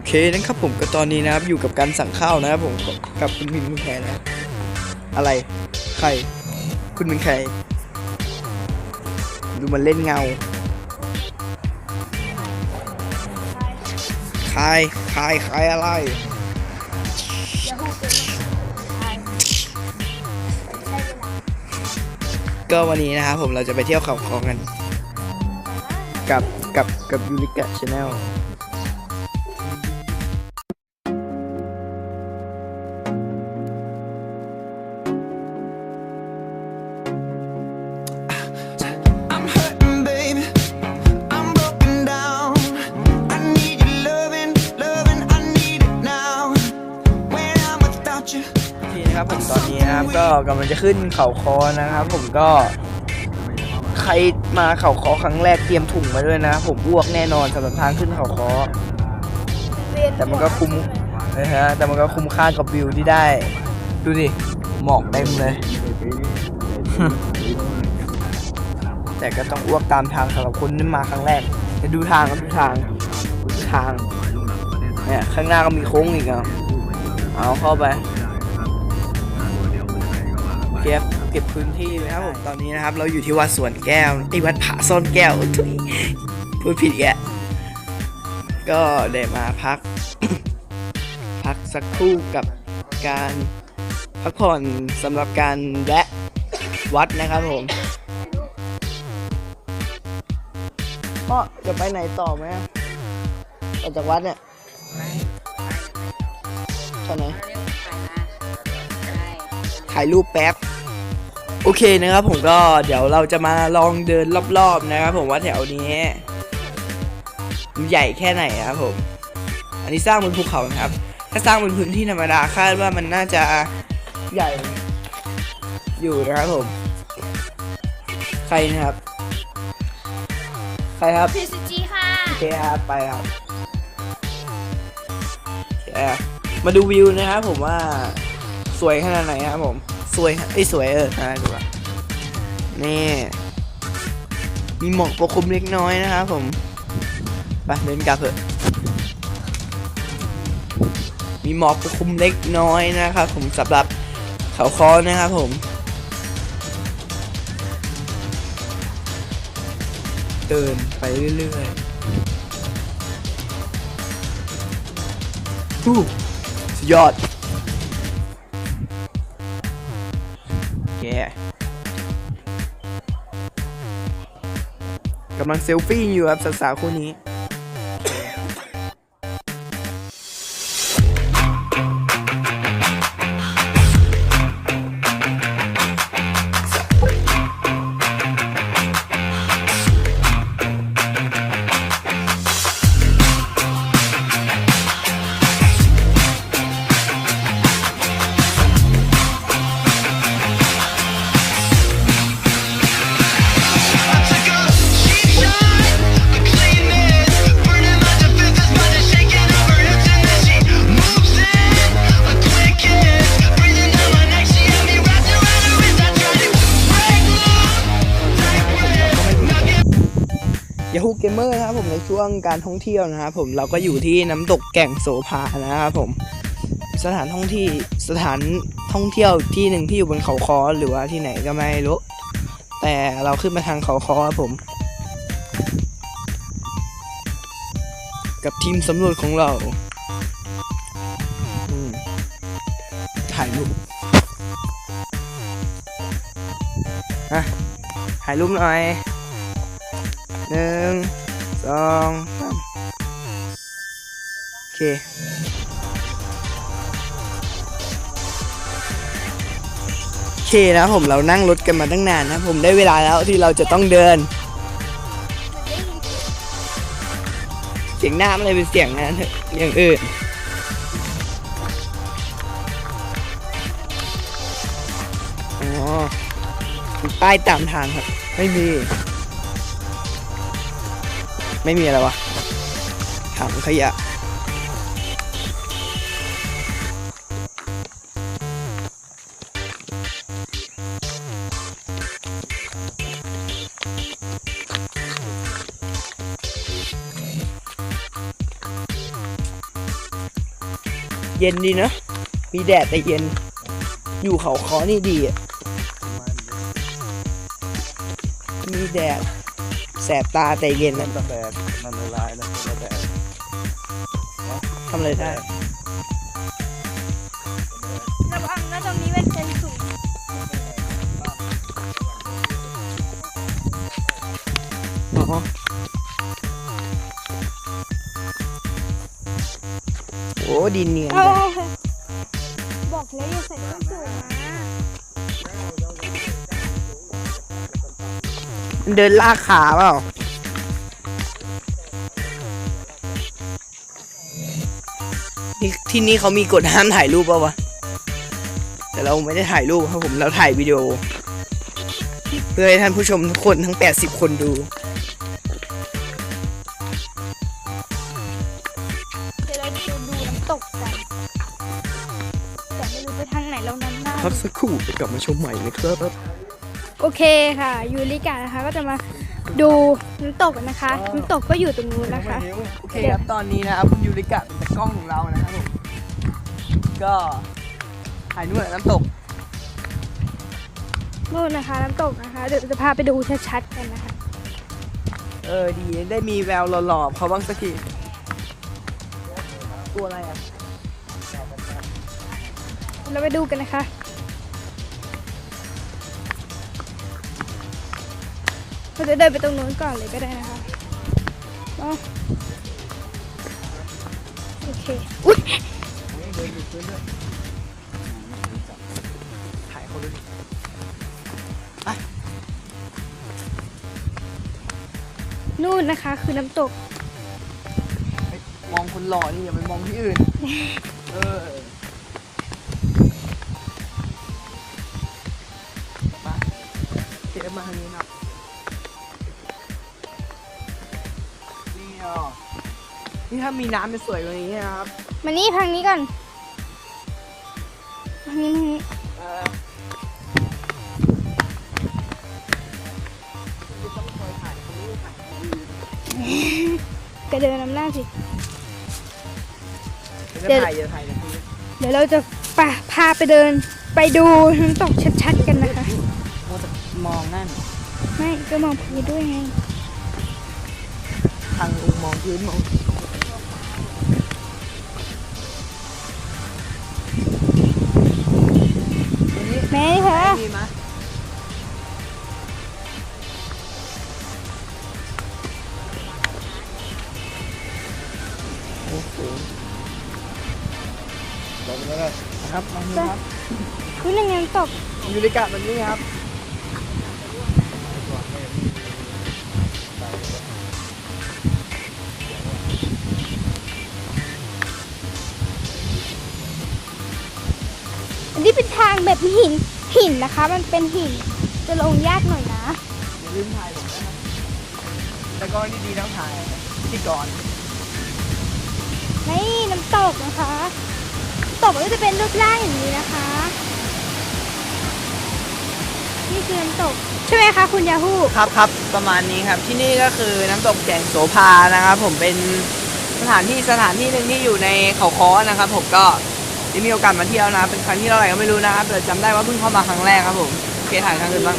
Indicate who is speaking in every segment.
Speaker 1: อเคนะครับผมก็ตอนนี้นะครับอยู่กับการสั่งข้าวนะครับผมกับคุณพิมพ์คุณแพรนะอะไรใครคุณเป็นใคร ดูมันเล่นเงาใครใครใครอะไรก็วันนี้นะครับผมเราจะไปเที่ยวเขาคองกัน กับกับกับยูริกะชาแนล นะครับผมตอนนี้นะครับก็กำลังจะขึ้นเขาคอนะครับ ผมก็ใครมาเขาคอครั้งแรกเตรียมถุงมาด้วยนะ ผมอ้วกแน่นอนสำหรับทางขึ้นเขาคอ แต่มันก็คุ้มนะฮะแต่มันก็คุ้มค่ากับวิวที่ได้ ดูดิหมอกเต็มเลย แต่ก็ต้องอ้วกตามทางสำหรับคนที่มาครั้งแรกแต่ดูทางก็ดูทางดูทางเนี่ยข้างหน้าก็มีโค้งอีกอะเอาเข้าไป เก็บเก็บพื้นที่นะครับผมตอนนี้นะครับ เราอยู่ที่วัดสวนแก้วไอ้วัดผาซ่อนแก้วทุยพูดผิดแกก็ได้มาพัก พักสักครู่กับการพักผ่อนสำหรับการแวะวัดนะครับผมพ่อจะไปไหนต่อไหมออกจากวัดเนี่ยตอนไหน ถ่ายรูปแป๊บโอเคนะครับผมก็เดี๋ยวเราจะมาลองเดินรอบๆนะครับผมว่าแถวนี้มันใหญ่แค่ไหนครับผม อันนี้สร้างบนภูเขานะครับ ถ้าสร้างบนพื้นที่ธรรมดาคาดว่ามันน่าจะใหญ่อยู่นะครับผม ใครนะครับ ใครครับ
Speaker 2: พีซีจีค่ะ
Speaker 1: โอเคครับไปครับโอเคมาดูวิวนะครับผมว่าสวยขนาดไหนครับผม สวยไอ้สวยเออนะดูว่านี่มีหมอกปกคลุมเล็กน้อยนะครับผมไปเดินกลับเถอะมีหมอกปกคลุมเล็กน้อยนะครับผมสำหรับเขาคอนะครับผมเดินไปเรื่อยๆฮู้ยอดำลังเซลฟี่อยู่ครับสาวๆคู่นี้ เกมเมอร์นะครับผมในช่วงการท่องเที่ยวนะครับผมเราก็อยู่ที่น้ำตกแก่งโสภานะครับผมสถานท่องที่สถานท่องเที่ยวที่หนึ่งที่อยู่บนเขาคอหรือว่าที่ไหนก็ไม่รู้แต่เราขึ้นมาทางเขาคอครับผม กับทีมสำรวจของเราถ่ายรูปอะถ่ายรูปหน่อย หนึ่งสองสามโอเคโอเคนะผมเรานั่งรถกันมาตั้งนานนะ ผมได้เวลาแล้วที่เราจะต้องเดิน เสียงน้ามันเลยเป็นเสียงนั้นอย่างอื่นอ๋อป้ายตามทางครับ ไม่มี ไม่มีอะไรวะถังขยะเย็นดีนะ มีแดดแต่เย็น อยู่เขาคอนี่ดี มีแดด แสบตาแต่เย็น
Speaker 2: นั่
Speaker 1: นะ
Speaker 2: นตะแบกมันละลายแล้วตะแบก
Speaker 1: ทำอะไรได้
Speaker 3: ระวังนะตรงนี้เป็นเซนสูง
Speaker 1: อ๋อโอ้ดินเนียน
Speaker 3: เอา
Speaker 1: จัง
Speaker 3: บอกแล้วอย่าใส่ส้นสูงนะ
Speaker 1: เดินลากขาเปล่านี่ที่นี่เขามีกฎห้ามถ่ายรูปเปล่าวะ แต่เราไม่ได้ถ่ายรูปครับผมเราถ่ายวิดีโอ เพื่อให้ท่านผู้ชมทุกคนทั้ง 80 คนดู
Speaker 3: เดี๋ยวเราจะดูน้ำตกกันแต่ไม่รู้ไปทางไหนแล้วนั้นนะ
Speaker 1: พักสักครู่จะกลับมาชมใหม่นะครับ
Speaker 3: โอ เคค่ะยูริกานะคะก็จะมาดูน้ำตกกันนะคะน้ำตกก็อยู่ตรงนู้นนะคะ
Speaker 1: โอเคครับตอนนี้นะครับคุณยูริกะเป็นตากล้องของเรานะครับผมก็ถ่ายนู่นแหละน้ำตก
Speaker 3: นู่นนะคะ น้ำตกนะคะเดี๋ยวจะพาไปดูชัดๆกันนะคะ
Speaker 1: เออดีได้มีแววหล่อๆเขาบ้างสักทีตัวอะไรอะ
Speaker 3: เราไปดูกันนะคะ เราจะเดินไปตรงนู้นก่อนเลยก็ได้นะคะเนาะโอเค อุ้ย
Speaker 1: ถ่ายเขาด้วยดิ
Speaker 3: นู่นนะคะคือน้ำตก
Speaker 1: เฮ้ยมองคนหล่อนี่อย่าไปมองที่อื่น เออมาเก็บมาทางนี้นะ นี่ถ้ามีน้ำจะสวยกว่านี้นะครับ
Speaker 3: มานี่ทางนี้ก่อนทางนี้ทางนี้
Speaker 1: เออต้องคอยถ่ายเขาด้วยถ่ายเขาด้วย
Speaker 3: กระเดินนำหน้าสิ
Speaker 1: เดี๋ยวจะถ่ายเดี๋ยวถ่ายเดี๋ยวถ่าย
Speaker 3: เดี๋ยวเราจะปะพาไปเดิน ไปดูน้ำตกชัดๆกันนะคะ
Speaker 1: มัวแต่มองนั่น
Speaker 3: ไม่ก็มองพื้นด้วยไง
Speaker 1: ทางมองพื้นมอง
Speaker 3: ม่นี่เถอะ
Speaker 1: ดีมะโอ้โห
Speaker 2: ลงแล้วนะครับ
Speaker 1: มานี่ครับ
Speaker 3: คุณยังไงน้ำตก
Speaker 1: ยูริกะแบบนี้ครับ
Speaker 3: อันนี้เป็นทางแบบหิน หินนะคะ มันเป็นหินจะลงยากหน่อยนะ
Speaker 1: อย่าลืมถ่ายผมนะครับแล้วก็ดีๆต้องถ่ายที่ก่อน
Speaker 3: นี่น้ำตกนะคะน้ำตกก็จะเป็นรูปร่างอย่างนี้นะคะ นี่คือน้ำตกใช่ไหมคะคุณยาฮู
Speaker 1: ครับครับประมาณนี้ครับที่นี่ก็คือน้ำตกแก่งโสภานะครับ ผมเป็นสถานที่สถานที่หนึ่งที่อยู่ในเขาค้อนะครับ ผมก็ ได้มีโอกาสมาเที่ยวนะ เป็นครั้งที่เท่าไหร่ก็ไม่รู้นะครับแต่จำได้ว่าเพิ่งเข้ามาครั้งแรกครับผมโอเคถ่ายครั้งอื่นบ้าง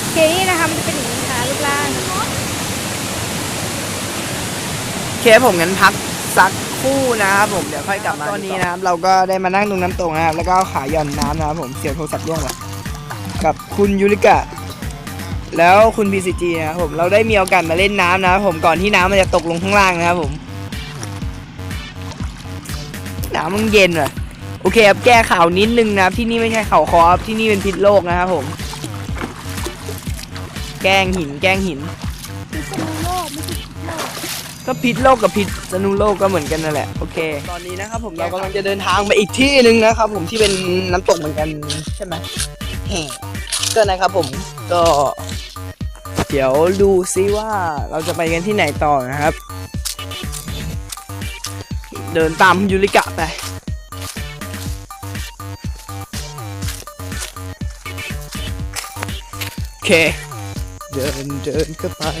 Speaker 3: โอเคนี่นะคะมันจะเป็นอย่างนี้นะคะรูปร่าง
Speaker 1: โอเคผมงั้นพักสักครู่นะครับผมเดี๋ยวค่อยกลับมาตอนนี้นะครับเราก็ได้มานั่งตรงน้ำตกนะครับแล้วก็เอาขาหย่อนน้ำนะครับผมเสียงโทรศัพท์ร่วงเลยกับคุณยูริกะแล้วคุณ BCG นะครับผมเราได้มีโอกาสมาเล่นน้ำนะครับผมก่อนที่น้ำมันจะตกลงข้างล่างนะครับผม น้ำมันเย็นว่ะโอเคครับแก้ข่าวนิดนึงนะครับที่นี่ไม่ใช่เขาคอครับที่นี่เป็นพิษโลกนะครับผม แกล้งหินแกล้งหิน
Speaker 3: พิษณุโลกไม่ใช่พิษโลก
Speaker 1: ก็พิษโลกกับพิษสนุโลกก็เหมือนกันนั่นแหละโอเค ตอนนี้นะครับผมเรากำลังจะเดินทางไปอีกที่หนึ่งนะครับผมที่เป็นน้ำตกเหมือนกันใช่ไหมแห่ก็นะครับผมก็ เดี๋ยวดูซิว่าเราจะไปกันที่ไหนต่อนะครับ เดินตามยูริกะไป โอเค เดินเดินก็ไปไป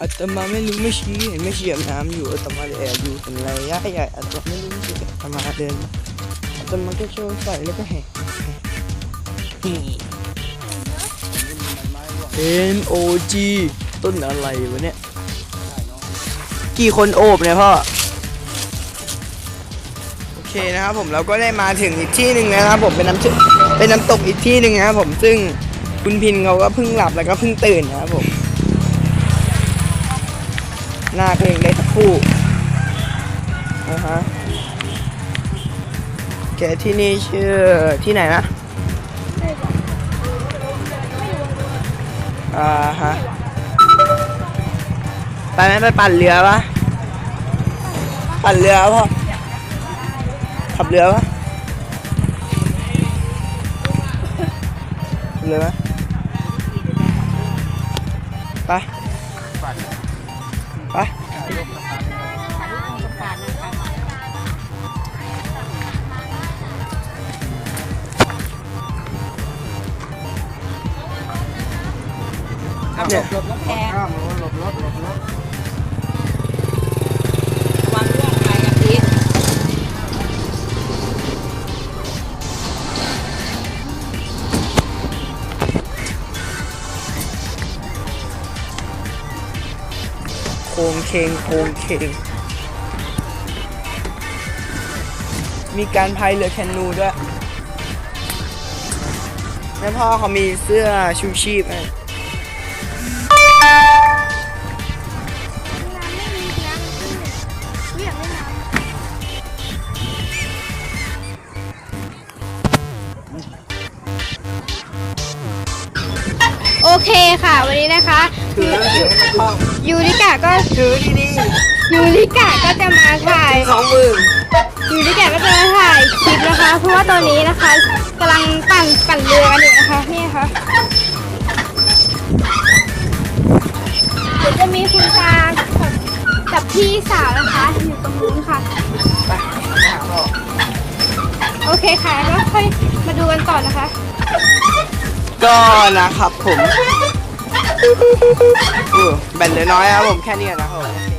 Speaker 1: อาตมาไม่รู้ไม่ชี้เห็นไม่เฉียบน้ำอยู่อาตมาแอบอยู่เป็นไรย่าใหญ่อาตมาไม่รู้ไม่ชี้อาตมาเดินอาตมาก็โชว์ใส่แล้วก็แห่แห่ M O G ต้นอะไรวะเนี่ย กี่คนโอบเนี่ยพ่อ โอเคนะครับผมเราก็ได้มาถึงอีกที่หนึ่งนะครับผมเป็นน้ำชเป็นน้ำตกอีกที่หนึ่งนะครับผมซึ่งคุณพินเขาก็เพิ่งหลับแล้วก็เพิ่งตื่นนะครับผมหน้าเพลงได้ทั้งคู่นะฮะแกที่นี่ชื่อที่ไหนนะอ่าฮะ ไปไหมไปปั่นเรือปะปั่นเรือพ่อขับเรือปะขับเรือปะไปไปเนี่ย
Speaker 2: หลบรถข้าม
Speaker 1: โคงเคงโคงเคงมีการพายเรือแคนูด้วยแม่พ่อเขามีเสื้อชูชีพ
Speaker 3: น้ำไม่อยากเล่นน้ำ เคค่ะ วันนี้นะคะ
Speaker 1: ถือถือให้มันคล่อง
Speaker 3: ยูริกะก็
Speaker 1: ถือดี
Speaker 3: ยูริกะก็จะมาถ่าย
Speaker 1: ๆสองมือ
Speaker 3: ยูริกะก็จะมาถ่ายคลิปนะคะ เพราะว่าตอนนี้นะคะกำลังปั่นปั่นเรือกันอยู่นะคะนี่ค่ะเดี๋ยวจะมีคุณตากับกับพี่สาวนะคะอยู่ตรงนู้นค่ะ
Speaker 1: ไปหาพ่อ
Speaker 3: โอเคค่ะแล้วค่อยมาดูกันต่อนะคะ
Speaker 1: ก็นะครับผมแบนเหลือน้อยครับผมแค่นี้นะครับผม